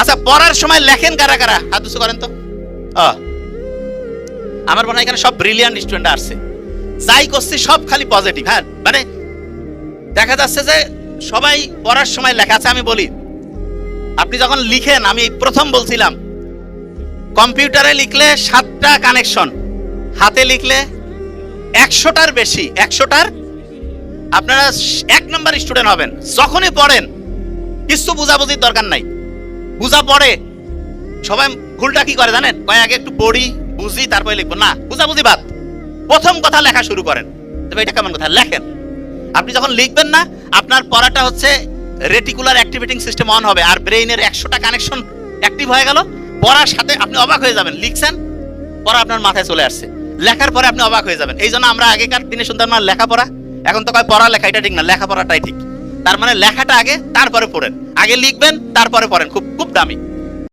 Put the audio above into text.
আচ্ছা পড়ার সময় লেখেন কারা কারা? হাত উঁচু করেন তো। আমার মনে হয় এখানে সব ব্রিলিয়ান্ট স্টুডেন্ট আসছে। যাই করছি, সব খালি পজিটিভ হ্যাঁ? মানে দেখা যাচ্ছে যে সবাই পড়ার সময় লেখা। আছে আমি বলি, আপনি যখন লিখেন, আমি প্রথম বলছিলাম, কম্পিউটারে লিখলে সাতটা কানেকশন হাতে লিখলে একশোটার বেশি, একশোটার আপনারা এক নম্বর স্টুডেন্ট হবেন। যখনই পড়েন, কিছু বুঝাবুঝির দরকার নাই। বুঝা পড়ে। সবাই ভুলটা কি করে জানেন? কয়, আগে একটু পড়ি, বুঝি, তারপরে লিখব। না, বুঝাবুঝি বাদ। প্রথম কথা লেখা শুরু করেন। তবে এটা কেমন কথা? লেখেন। আপনি যখন লিখবেন না, আপনার পড়াটা হচ্ছে রেটিকুলার অ্যাক্টিভেটিং সিস্টেম অন হবে, আর ব্রেইনের একশোটা কানেকশন অ্যাক্টিভ হয়ে গেল। পড়ার সাথে আপনি অবাক হয়ে যাবেন। লিখছেন, পড়া আপনার মাথায় চলে আসছে। লেখার পরে আপনি অবাক হয়ে যাবেন। এই জন্য আমরা আগেকার দিনে শুনতাম না, লেখাপড়া। এখন তো কয়, পড়া লেখা এটা ঠিক না, লেখাপড়াটাই ঠিক। তার মানে লেখাটা আগে তারপরে পড়েন। আগে লিখবেন তারপরে পড়েন। খুব খুব দামি।